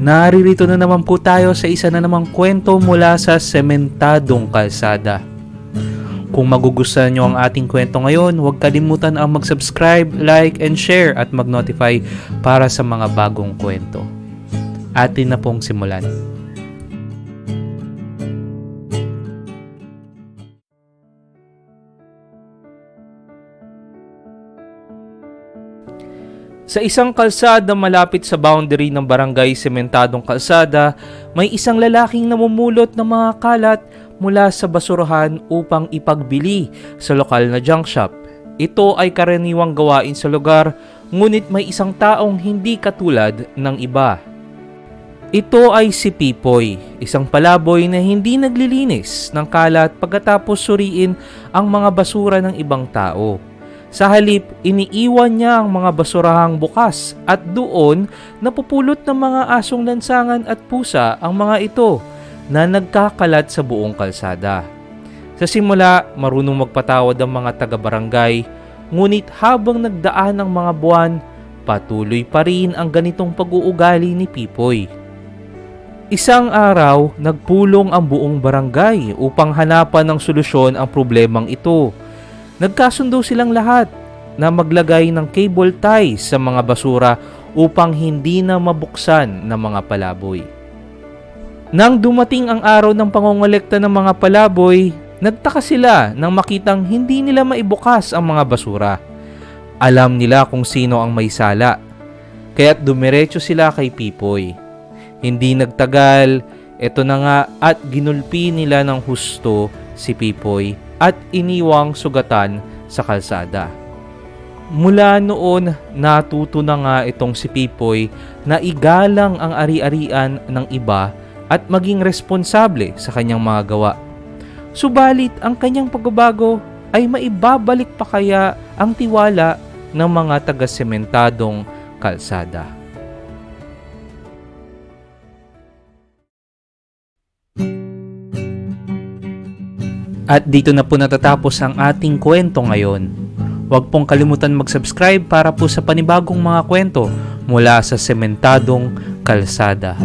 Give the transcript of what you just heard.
Naririto na naman po tayo sa isa na namang kwento mula sa sementadong kalsada. Kung magugustuhan nyo ang ating kwento ngayon, huwag kalimutan ang mag-subscribe, like, and share at mag-notify para sa mga bagong kwento. Atin na pong simulan. Sa isang kalsada malapit sa boundary ng barangay Sementadong Kalsada, may isang lalaking namumulot ng mga kalat mula sa basurahan upang ipagbili sa lokal na junk shop. Ito ay karaniwang gawain sa lugar, ngunit may isang taong hindi katulad ng iba. Ito ay si Pipoy, isang palaboy na hindi naglilinis ng kalat pagkatapos suriin ang mga basura ng ibang tao. Sa halip, iniiwan niya ang mga basurahang bukas at doon napupulot ng mga asong lansangan at pusa ang mga ito na nagkakalat sa buong kalsada. Sa simula, marunong magpatawad ang mga taga-barangay, ngunit habang nagdaan ng mga buwan, patuloy pa rin ang ganitong pag-uugali ni Pipoy. Isang araw, nagpulong ang buong barangay upang hanapan ng solusyon ang problemang ito. Nagkasundo silang lahat na maglagay ng cable ties sa mga basura upang hindi na mabuksan ng mga palaboy. Nang dumating ang araw ng pangongolekta ng mga palaboy, nagtaka sila nang makitang hindi nila maibukas ang mga basura. Alam nila kung sino ang may sala, kaya't dumiretso sila kay Pipoy. Hindi nagtagal, eto na nga at ginulpi nila ng husto si Pipoy at iniwang sugatan sa kalsada. Mula noon, natuto na nga itong si Pipoy na igalang ang ari-arian ng iba at maging responsable sa kanyang mga gawa. Subalit, ang kanyang pagbabago ay maibabalik pa kaya ang tiwala ng mga taga-sementadong kalsada. At dito na po natatapos ang ating kwento ngayon. Huwag pong kalimutan mag-subscribe para po sa panibagong mga kwento mula sa sementadong kalsada.